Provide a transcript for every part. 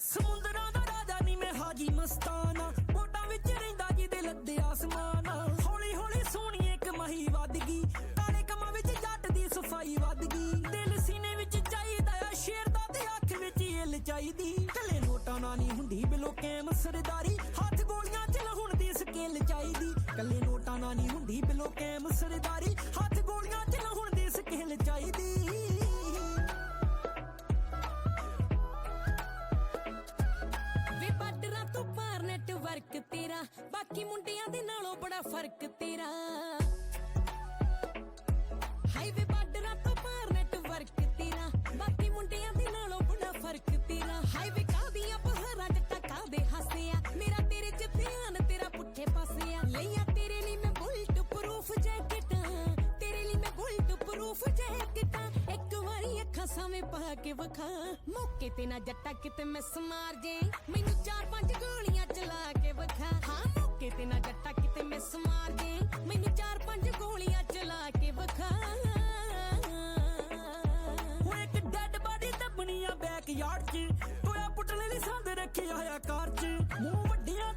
ਸਮੁੰਦਰਾਂ ਦਾ ਰਾਜਾ ਨੀ ਮੈਂ ਹਾਜੀ ਮਸਤਾਨਾ। ਬੋਟਾਂ ਵਿੱਚ ਰਹਿੰਦਾ ਜਿਹਦੇ ਲੱਦੇ ਆਸਮਾਨ। ਹੌਲੀ ਹੌਲੀ ਸੋਹਣੀ ਇੱਕ ਮਹੀ ਵੱਧ ਗਈ। ਕਾਲੇ ਕਮਾਂ ਵਿੱਚ ਜੱਟ ਦੀ ਸਫ਼ਾਈ ਵੱਧ ਗਈ। ਦਿਲ ਸੀਨੇ ਵਿੱਚ ਚਾਹੀਦਾ ਆ, ਸ਼ੇਰ ਦਾ ਤੇ ਅੱਖ ਵਿੱਚ ਇਲ ਚਾਹੀਦੀ। ਕੱਲੇ ਨੋਟਾਂ ਨਾਲ ਨਹੀਂ ਹੁੰਦੀ ਬਿਲੋ ਕੈਮ ਸਰਦਾਰੀ ਚਾਹੀਦੀ। ਕੱਲੇ ਨੋਟਾਂ ਨਾਲ ਨਹੀਂ ਹੁੰਦੀ ਬਿਲੋ ਕੈਮ ਸਰਦਾਰੀ। ਹੱਥ ਗੋਲੀਆਂ ਚ ਲਹਣ ਦੀ ਸਕਿੱਲ ਚਾਹੀਦੀ। ਨੈਟਵਰਕ ਤੇਰਾ। ਬਾਕੀ ਮੁੰਡਿਆਂ ਦੇ ਨਾਲੋਂ ਬੜਾ ਫ਼ਰਕ ਤੇਰਾ। ਹਾਈਵੇ ਬਾਰਡਰਾਂ ਤੋਂ ਪਾਰ ਨੈਟਵਰਕ ਤੇਰਾ। ਬਾਕੀ ਮੁੰਡਿਆਂ ਦੇ ਨਾਲੋਂ ਬੜਾ ਫ਼ਰਕ ਤੇਰਾ। ਹਾਈਵੇ ਕਾਦੀਆਂ ਪਹਾੜਾਂ ਜੱਟਾਂ ਕਾਦੇ ਹਾਸੇ ਆ। ਮੇਰਾ ਸਾਵੇਂ ਪਾ ਕੇ ਵਿਖਾ। ਮੌਕੇ ਤੇ ਨਾ ਜੱਟਾ ਕਿਤੇ ਮੈਂ ਸਮਾਰ ਜੇ। ਮੈਨੂੰ ਚਾਰ ਪੰਜ ਗੋਲੀਆਂ ਚਲਾ ਕੇ ਵਿਖਾ। ਹਾਂ, ਮੌਕੇ ਤੇ ਨਾ ਜੱਟਾ ਕਿਤੇ ਮਿਸ ਮਾਰ ਜੇ। ਮੈਨੂੰ ਚਾਰ ਪੰਜ ਗੋਲੀਆਂ ਚਲਾ ਕੇ ਵਿਖਾ। ਉਹ ਇੱਕ ਡੈਡ ਬਾਡੀ ਦੱਬਣੀ ਆ ਬੈਕਯਾਰਡ 'ਚ। ਟੋਇਆ ਪੁੱਟਣ ਲਈ ਸੰਦ ਰੱਖਿਆ ਹੋਇਆ ਕਾਰ 'ਚ। ਮੂੰਹ ਵੱਡੀਆਂ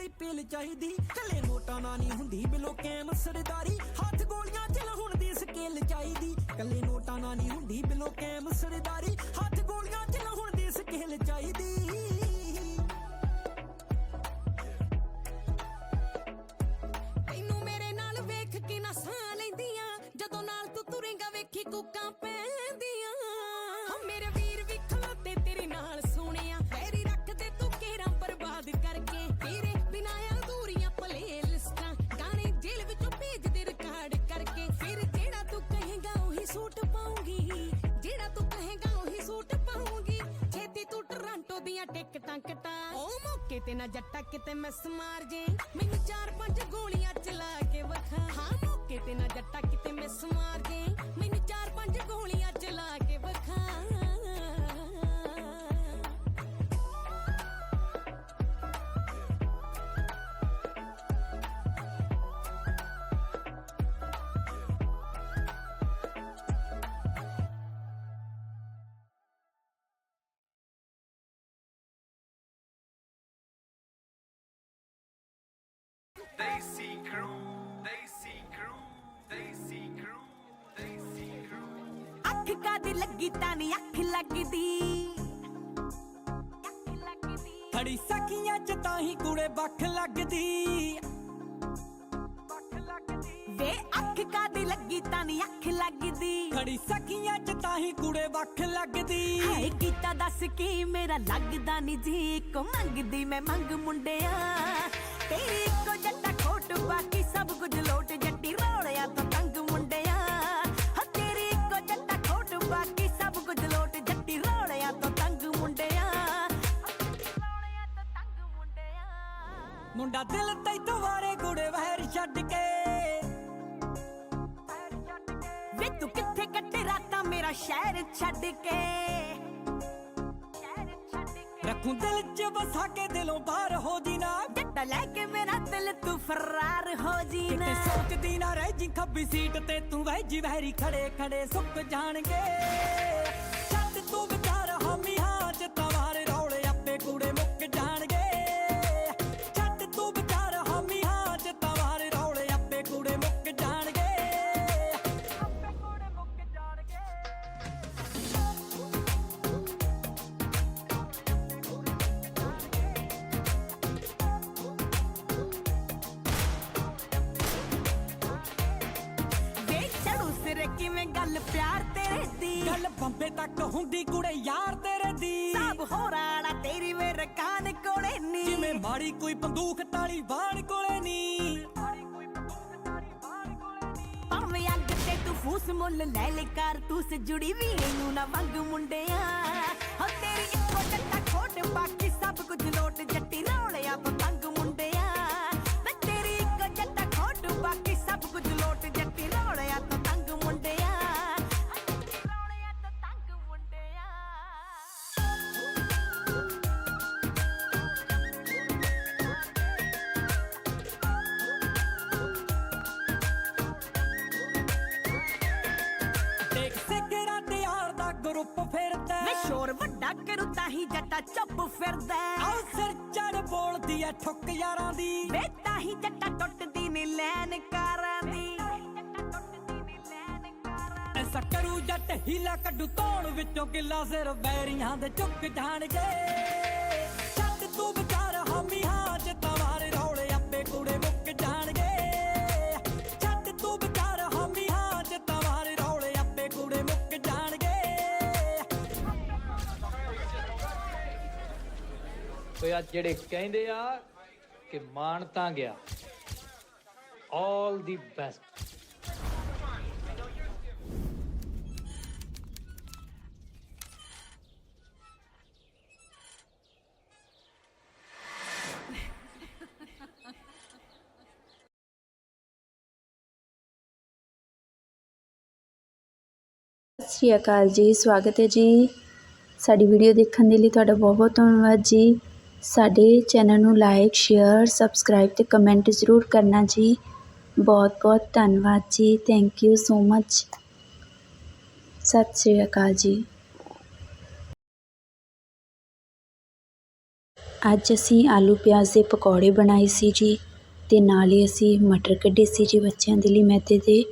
ਏਦਾਂ ਪੀਲ ਚਾਹੀਦੀ। ਕੱਲੇ ਨੋਟਾਂ ਨਾਲ ਨਹੀਂ ਹੁੰਦੀ ਬਿਲੋ ਕੈਮ ਸਰਦਾਰੀ। ਹੱਥ ਗੋਲੀਆਂ 'ਚ ਹੁਣ ਦੀ ਸਕਿੱਲ ਚਾਹੀਦੀ। ਕੱਲੇ ਨੋਟਾਂ ਨਾਲ ਨਹੀਂ ਹੁੰਦੀ ਬਿਲੋ ਕੈਮ ਸਰਦਾਰੀ। ਹੱਥ ਗੋਲੀਆਂ 'ਚ ਹੁਣ ਦੀ ਸਕਿੱਲ ਚਾਹੀਦੀ। ਦੀਆਂ ਟਿਕਟਾਂ ਕਟਾ। ਉਹ ਮੌਕੇ ਤੇ ਨਾ ਜੱਟਾ ਕਿਤੇ ਮਿਸ ਮਾਰ ਜੇ। ਮੈਨੂੰ ਚਾਰ ਪੰਜ ਗੋਲੀਆਂ ਚਲਾ ਕੇ ਵਿਖਾ। ਹਾਂ। ਮੌਕੇ ਤੇ ਨਾ ਜੱਟਾ ਕਿਤੇ ਮਿਸ ਮਾਰ ਜੇ। ਮੈਨੂੰ ਚਾਰ ਪੰਜ ਗੋਲੀਆਂ ਚਲਾ ਕੇ ਵਿਖਾ। They they see crew, they see crew, they see crew. ਅੱਖ ਕਾਦੀ ਲੱਗੀ ਤਾਂ ਨੀ ਅੱਖ ਲੱਗਦੀ ਖੜੀ ਸਖੀਆਂ ਚ ਤਾਂ ਹੀ ਕੁੜੇ ਬੱਖ ਲੱਗਦੀ ਵੇ ਅੱਖ ਕਾਦੀ ਲੱਗੀ ਤਾਂ ਨੀ ਅੱਖ ਲੱਗਦੀ ਖੜੀ ਸਖੀਆਂ ਹੀ ਕੁੜੇ ਬੱਖ ਲੱਗਦੀ। ਹਾਏ ਕੀਤਾ ਦੱਸ ਕੀ? ਮੇਰਾ ਲੱਗਦਾ ਨੀ ਜੀ ਕੋ ਮੰਗਦੀ ਮੈਂ ਮੰਗ ਮੁੰਡਿਆ। ਤੇਰੀ ਇੱਕੋ ਜੱਟਾ ਖੋਟ ਬਾਕੀ ਸਭ ਕੁਝ ਲੋਟ ਜੱਟੀ ਰੋੜਿਆ ਤੋਂ ਤੰਗ ਮੁੰਡਿਆ। ਹਾਂ ਤੇਰੀ ਇੱਕੋ ਜੱਟਾ ਖੋਟ ਬਾਕੀ ਸਭ ਕੁਝ ਲੋਟ ਜੱਟੀ ਰੋੜਿਆ ਤੋਂ ਤੰਗ ਮੁੰਡਿਆ। ਤੋਂ ਮੁੰਡਾ ਦਿਲ ਤੈਥੋਂ ਵਾਰੇ ਕੁੜੇ ਵਹਿਰ ਛੱਡ ਕੇ। ਵੇ ਤੂੰ ਕਿੱਥੇ ਮੇਰਾ ਸ਼ਹਿਰ ਛੱਡ ਕੇ। ਰੱਖੂ ਦਿਲ ਚ ਵਸਾ ਕੇ ਦਿਲੋਂ ਬਾਹਰ ਹੋ ਜੀ ਨਾ। ਜੱਟਾ ਲੈ ਕੇ ਮੇਰਾ ਦਿਲ ਤੂੰ ਫਰਾਰ ਹੋ ਜੀ ਕਿਤੇ ਸੋਚਦੀ ਨਾ ਰਹਿ ਜੀ ਖੱਬੀ ਸੀਟ ਤੇ ਤੂੰ ਵਹਿਜੀ ਵਹਿਰੀ ਖੜੇ ਖੜੇ ਸੁੱਕ ਜਾਣਗੇ। ਛੱਡ ਤੂੰ ਗੱਲ ਬੰਬੇ ਤੱਕ ਹੁੰਦੀ ਕੁੜੇ ਯਾਰ ਤੇਰੇ ਦੀ। ਸਭ ਹੋਰਾਣਾ ਤੇਰੀ ਵੇ ਰਕਾਨ ਕੋਲੇ ਨੀ। ਜਿਵੇਂ ਮਾੜੀ ਕੋਈ ਬੰਦੂਕ ਤਾਲੀ ਬਾਣ ਕੋਲੇ ਨੀ। ਭਾਵੇਂ ਅੱਗ ਤੇ ਤੂੰ ਫੂਸ ਮੁੱਲ ਲੈ ਲੈ ਕਰ ਤੂੰ ਸੇ ਜੁੜੀ ਵੀ ਨੂੰ ਨਾ ਵੰਗ ਮੁੰਡਿਆ। ਹੋ ਤੇਰੀ ਇੱਕੋ ਜੱਟਾ ਖੋਟ ਬਾਕੀ ਸਭ ਕੁਝ ਲੋਟ ਹੀ ਜੱਟਾ ਚੁੱਪ ਫਿਰਦਾ ਆਉ ਸਿਰ ਚੜ ਬੋਲਦੀ ਐ ਠੁੱਕ ਯਾਰਾਂ ਦੀ। ਵੇ ਤਾਂ ਹੀ ਜੱਟਾ ਟੁੱਟਦੀ ਨੀ ਲੈਨ ਕਾਰਾਂ ਦੀ। ਐਸਾ ਕਰੂ ਜੱਟ ਹੀਲਾ ਕੱਢੂ ਤੋਣ ਵਿੱਚੋਂ ਕਿੱਲਾ ਸਿਰ ਬੈਰੀਆਂ ਦੇ ਚੁੱਕ ਜਾਣਗੇ। ਛੱਡ ਤੂੰ ਓਏ ਆ ਜਿਹੜੇ ਕਹਿੰਦੇ ਆ ਕਿ ਮਾਣ ਤਾਂ ਗਿਆ। ਆਲ ਦੀ ਬੈਸਟ ਸਤਿ ਸ਼੍ਰੀ ਅਕਾਲ ਜੀ, ਸਵਾਗਤ ਹੈ ਜੀ। ਸਾਡੀ ਵੀਡੀਓ ਦੇਖਣ ਦੇ ਲਈ ਤੁਹਾਡਾ ਬਹੁਤ ਬਹੁਤ ਧੰਨਵਾਦ ਜੀ। ਸਾਡੇ ਚੈਨਲ ਨੂੰ ਲਾਈਕ, ਸ਼ੇਅਰ, ਸਬਸਕ੍ਰਾਈਬ ਅਤੇ ਕਮੈਂਟ ਜ਼ਰੂਰ ਕਰਨਾ ਜੀ। ਬਹੁਤ ਬਹੁਤ ਧੰਨਵਾਦ ਜੀ। ਥੈਂਕ ਯੂ ਸੋ ਮੱਚ ਸਤਿ ਸ਼੍ਰੀ ਅਕਾਲ ਜੀ। ਅੱਜ ਅਸੀਂ ਆਲੂ ਪਿਆਜ਼ ਦੇ ਪਕੌੜੇ ਬਣਾਏ ਸੀ ਜੀ ਅਤੇ ਨਾਲ ਹੀ ਅਸੀਂ ਮਟਰ ਕੱਢੇ ਸੀ ਜੀ ਬੱਚਿਆਂ ਦੇ ਲਈ ਮੈਦੇ ਦੇ।